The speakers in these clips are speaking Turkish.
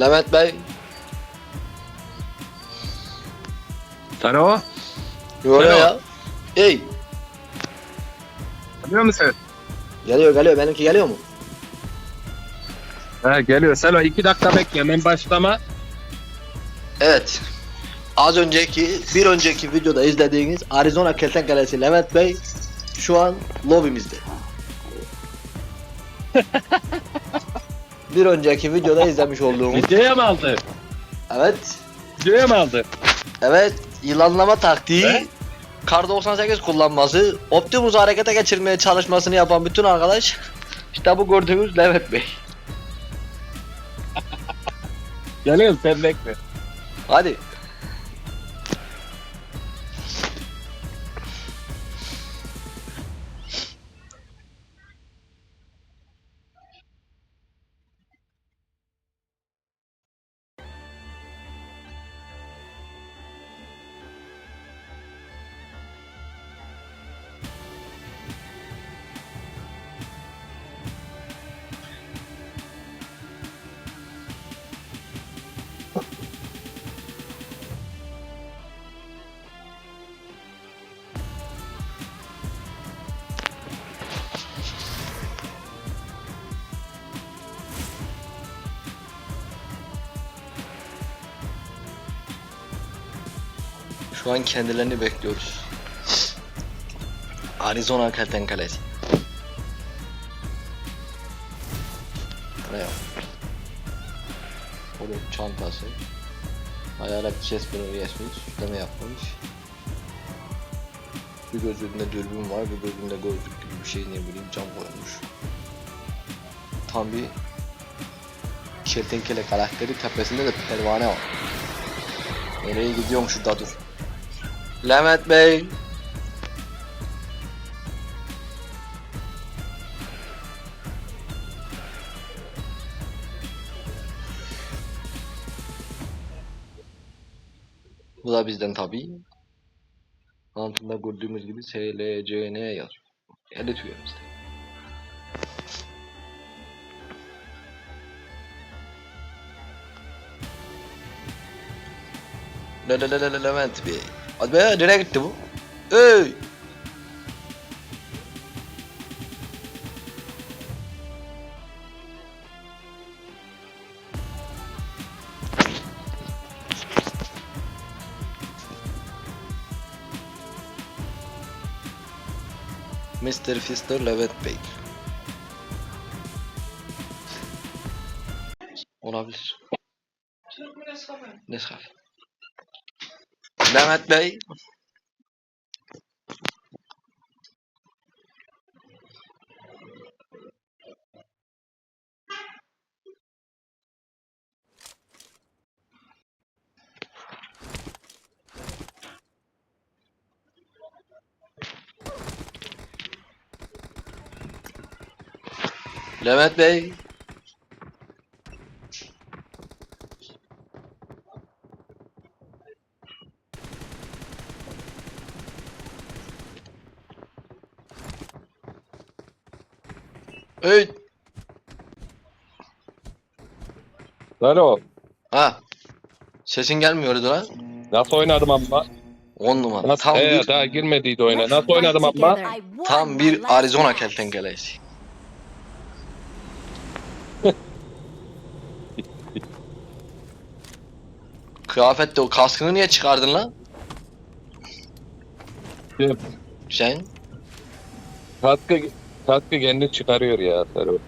Levent Bey. Ne oluyor Alo. ya? Ey. Geliyor musun? Geliyor geliyor. Benimki geliyor mu? He geliyor. Selo iki dakika bekle. Hemen başlama. Evet. Az önceki, bir önceki videoda izlediğiniz Arizona Kertenkelesi Levent Bey şu an lobimizde. bir önceki videoda izlemiş olduğumuz Videoya mı aldı? evet Videoya mı aldı? evet yılanlama taktiği Ve? Kar 98 kullanması Optimus harekete geçirmeye çalışmasını yapan bütün arkadaş işte bu gördüğünüz Levent Bey. Geliyor sen bekle. Hadi. An kendilerini bekliyoruz. Arizona Kertenkelesi. Buraya bak. Onun çantası. Hayalet Jasper'ı geçmiş, süsleme yapmış. Bir gözünde dürbün var, bir gözünde gözlük gibi bir şey ne bileyim cam koymuş. Tam bir kertenkele karakteri tepesinde de pervane var. Nereye gidiyorum şurada dur. Levent Bey. Bu da bizden tabii. Altında gördüğümüz gibi SLCN yazıyor. İşte. Le le le le le Levent Bey. Hadi be nereye gitti bu? Ey! Mr. Fister Levent Bey. Olabilir. Nescafe. Levent Bey. Levent Bey. Hey. Alo. Ha. Sesin gelmiyordu lan. Nasıl oynadım amma? 10 numara. Nasıl? Tam Ee, bir daha girmediydi oyuna. Nasıl oynadım amma? tam bir Arizona kertenkelesi. Kıyafette o kaskını niye çıkardın lan? Kim? Sen? Katkı, katkı kendi çıkarıyor ya Selo.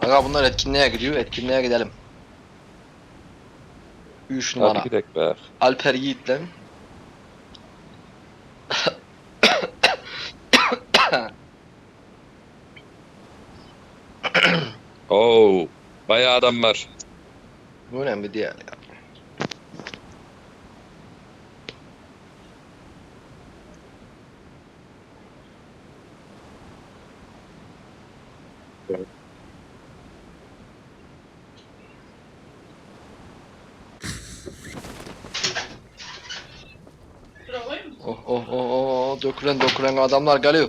Aga bunlar etkinliğe gidiyor. Etkinliğe gidelim. 3 numara. Hadi gidelim be. Alper Yiğit'le. Oo. Bayağı adam var. Bu önemli değil ya. Dökülen dökülen adamlar geliyor.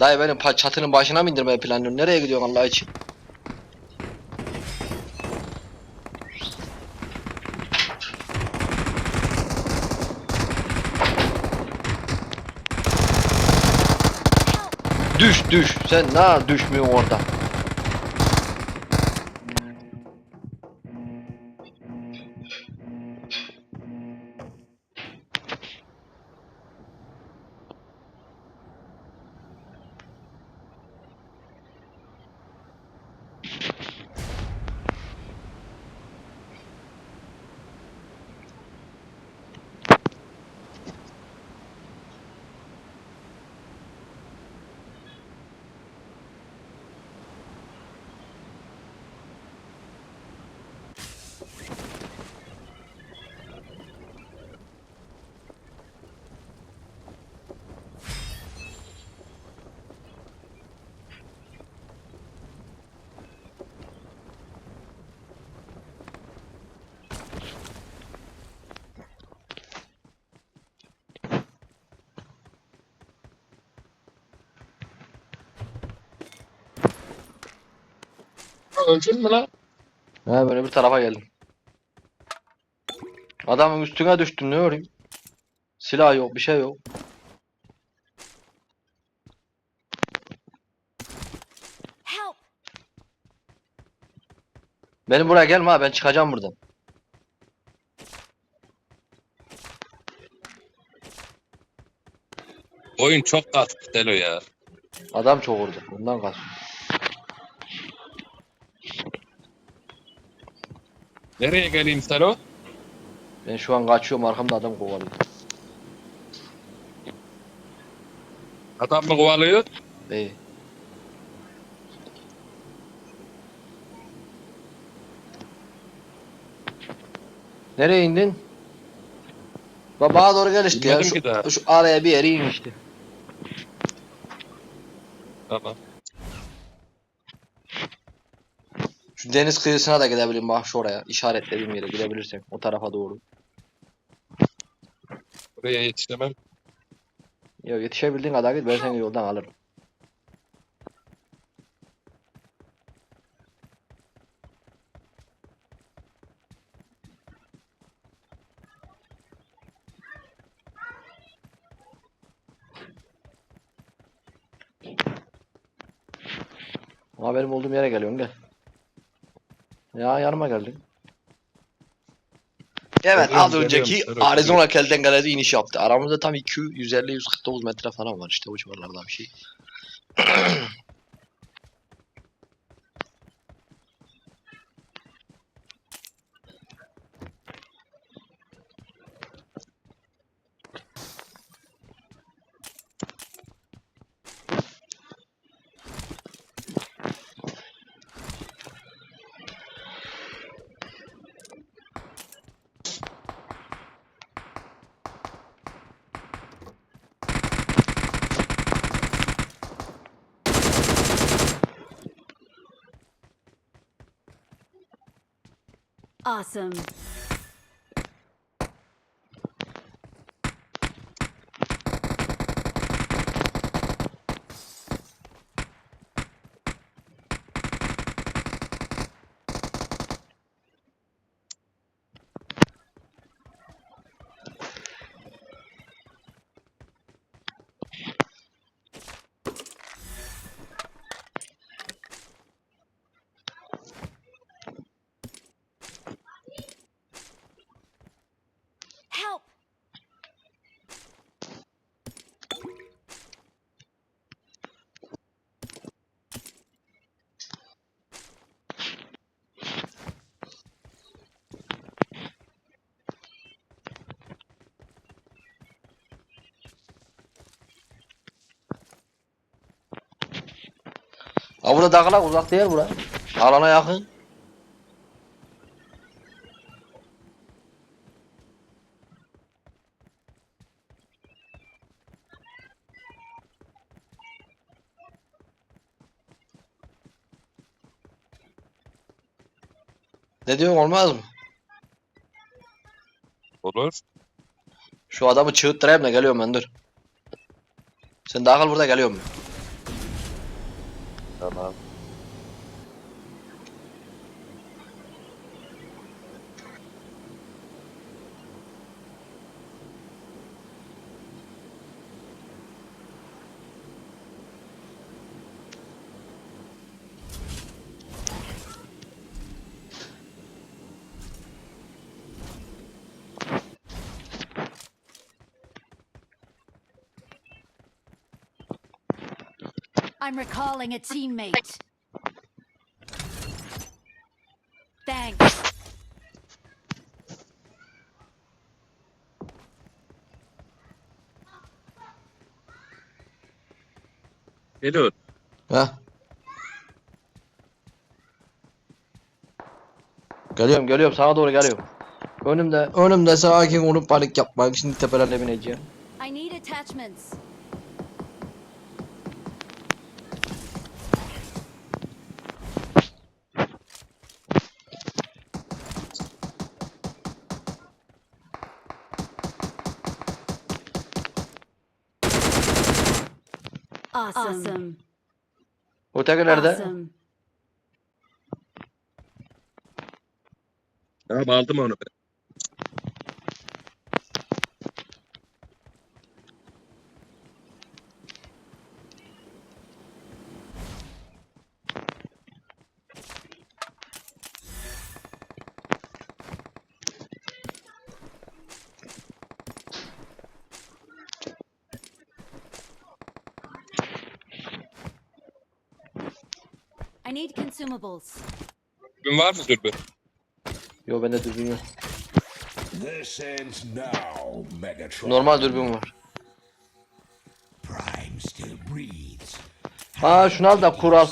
Dayı benim çatının başına mı indirmeye planlıyorsun? Nereye gidiyorsun Allah için? Düş düş. Sen ne düşmüyorsun orada? Öldün mü lan? He böyle bir tarafa geldim. Adamın üstüne düştüm ne öreyim? Silah yok bir şey yok. Help! Benim buraya gelme ha ben çıkacağım buradan. Oyun çok kastı Delo ya. Adam çok orada. Ondan kaçıyor. Nereye geleyim Selo? Ben şu an kaçıyorum arkamda adam kovalıyor. Adam mı kovalıyor? İyi. Nereye indin? Ba- Bana doğru gel işte ya. Şu, şu araya bir yere in işte. Tamam. Deniz kıyısına da gidebilirim bak şu oraya. İşaretlediğim yere gidebilirsek o tarafa doğru. Buraya yetişemem. Ya yetişebildiğin kadar git ben seni yoldan alırım. Ama benim olduğum yere geliyorsun gel. Ya yanıma geldin. Evet Geliyorum, az önceki geliyorum. Arizona Kelten Galesi iniş yaptı. Aramızda tam 2 150 149 metre falan var işte o civarlarda bir şey. Awesome. Ha burada dağlar uzak değil bura. Alana yakın. Ne diyorsun olmaz mı? Olur. Şu adamı çığıttırayım da geliyorum ben dur. Sen kal burada geliyor mu? Tamam. I'm recalling a teammate. Thanks. Geliyor. Heh. Geliyorum geliyorum sağa doğru geliyorum. Önümde önümde sakin olup panik yapma. Şimdi tepelerine bineceğim. I need attachments. Awesome. Öteki nerede? Awesome. Tamam aldım onu ben. I consumables. Gün var mı dürbün? Yo bende dürbün yok. This ends now, Megatron. Normal dürbün var. Prime still breathes. Ha şunu al da kural.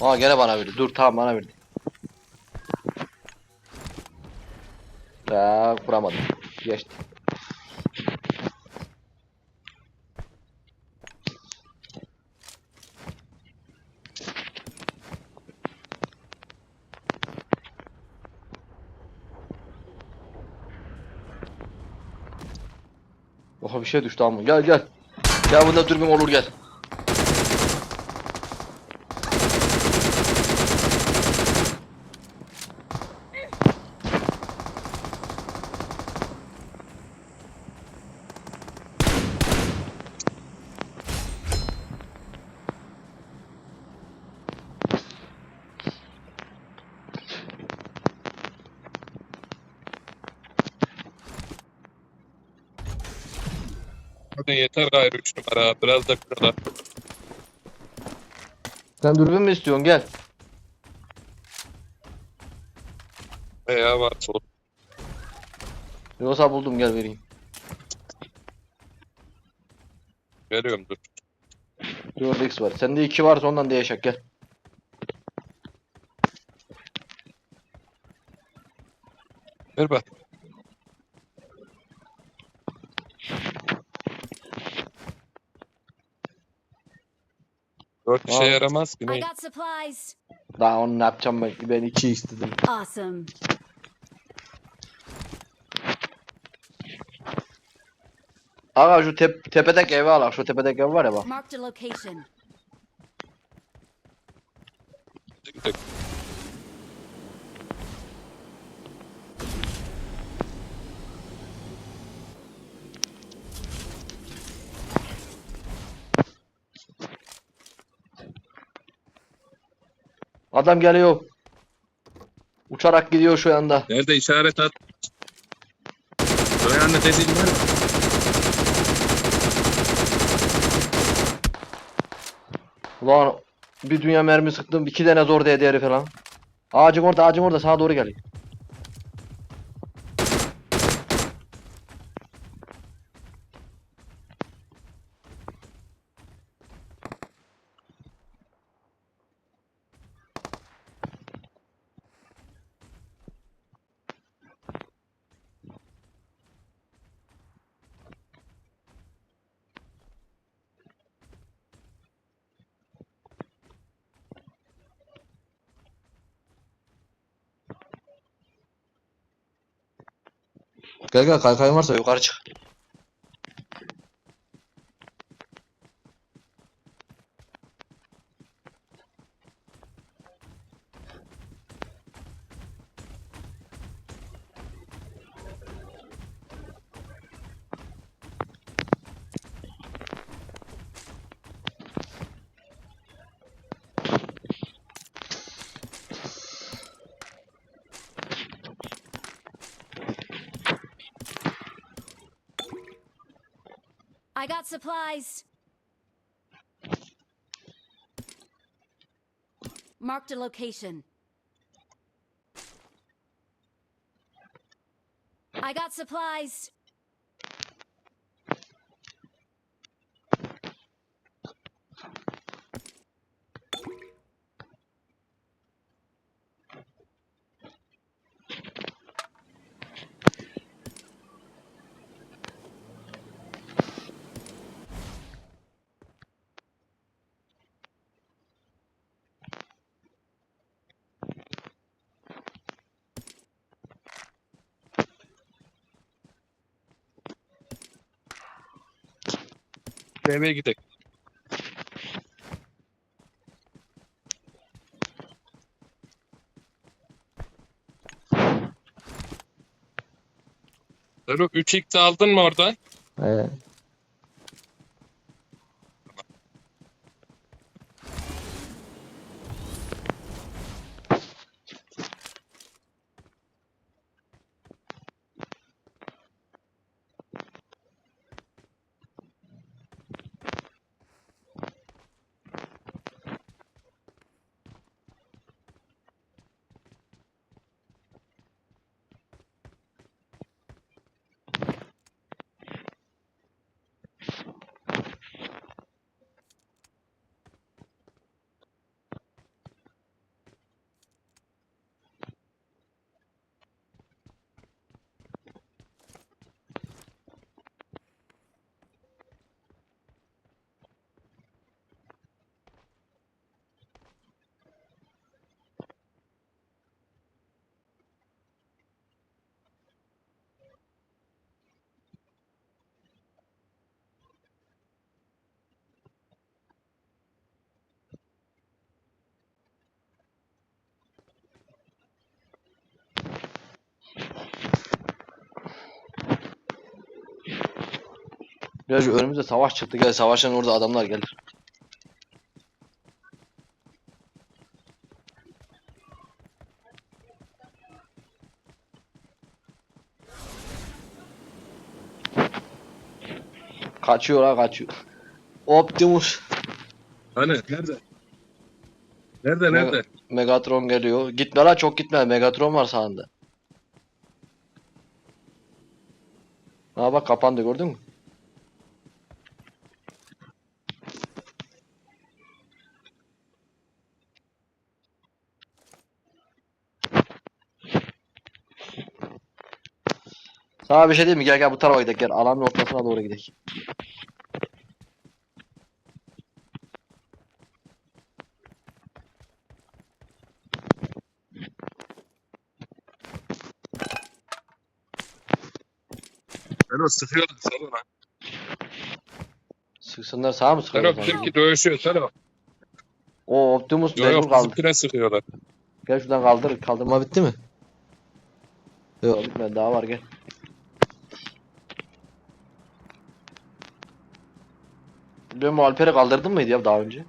Aa gene bana verdi. Dur tamam bana verdi. Ya kuramadım. Geçti. Bir şey düştü ama. Gel gel. Gel bunda dürbün olur gel. Hadi yeter gayrı 3 numara. Biraz da şurada. Sen dürbün mü istiyorsun gel. Veya var sol. Yoksa buldum gel vereyim. Geliyorum dur. 4x var. Sende 2 varsa ondan değişik gel. Ver bak. Dört işe Aa. yaramaz ki I ne? got supplies. Daha onu ne yapacağım ben? Ben 2 istedim. Awesome. Aga şu tep tepedeki evi al. Şu tepedeki ev var ya bak. Marked a location. Adam geliyor. Uçarak gidiyor şu anda. Nerede işaret at? Öyle dediğin var? Ulan bir dünya mermi sıktım. iki tane zor değdi herif falan. Ağacın orada ağacın orada sağa doğru geliyor. Gel gel kaykayın varsa yukarı çık. Marked a location. I got supplies. Eve gidelim. Sero 3x aldın mı orada? He. Biraz önümüzde savaş çıktı. Gel savaşın orada adamlar gelir. Kaçıyor ha kaçıyor. Optimus. Hani nerede? Nerede nerede? Megatron geliyor. Gitme lan çok gitme. Megatron var sağında. Ha bak kapandı gördün mü? Sana bir şey diyeyim mi? Gel gel bu tarafa gidelim. Gel alanın ortasına doğru gidelim. Sero sıkıyorlar Sero lan. Sıksınlar sağa mı sıkıyorlar? bizimki dövüşüyor Sero. O Optimus Yok mecbur yok kaldı. bizimkine sıkıyorlar. Gel şuradan kaldır. Kaldırma bitti mi? Yok bitmedi daha var gel. Ben bu Alper'i kaldırdın mıydı ya daha önce?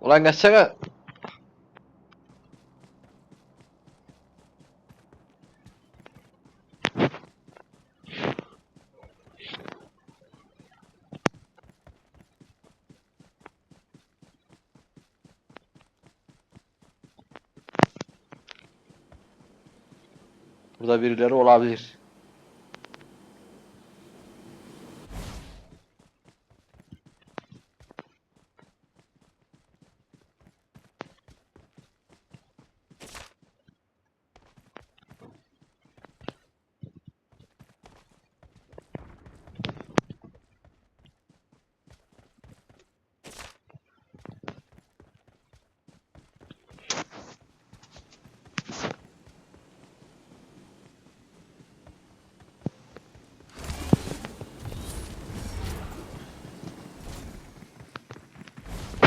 Ulan geçsene. Burada birileri olabilir.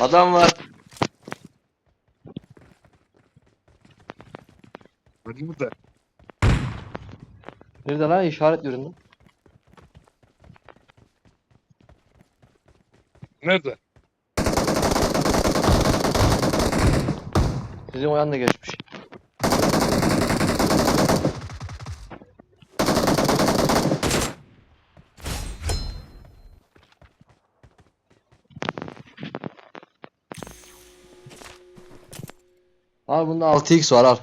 Adam var. Hadi burada. Nerede lan işaret yüründü. Nerede? Sizin o yanına geçmiş. Al bunda 6x var al.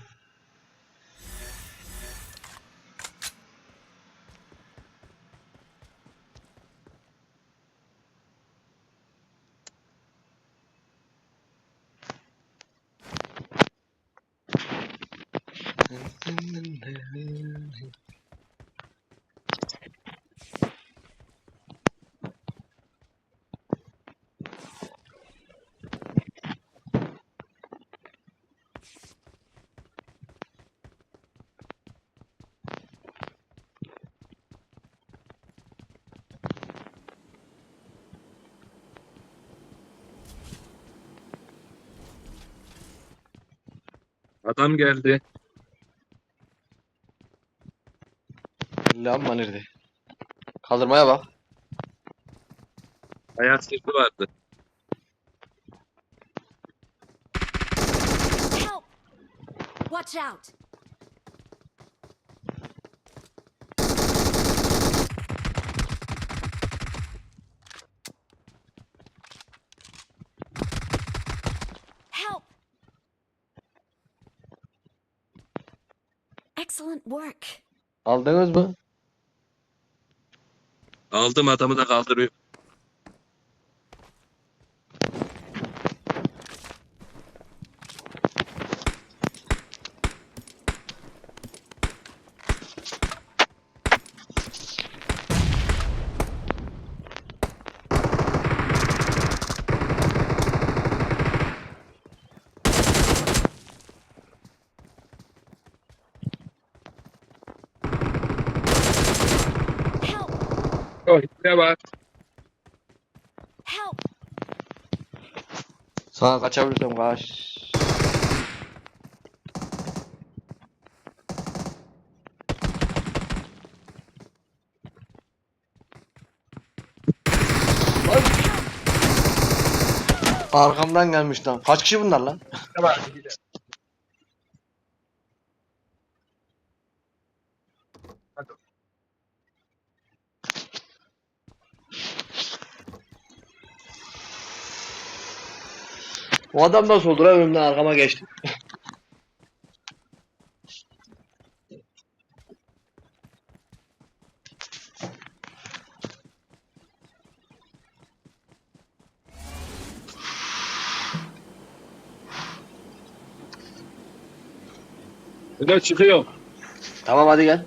Adam geldi. Lamba nerede? Kaldırmaya bak. Hayat sesi vardı. Help! Watch out! Help! Excellent work. Aldınız mı? Aldım adamı da kaldırıyor. Ne var? Help! Sana kaçabilirsem kaç. Arkamdan gelmiş lan. Kaç kişi bunlar lan? Ne var? O adam nasıl oldu lan önümden arkama geçti. Öyle çıkıyor. Tamam hadi gel.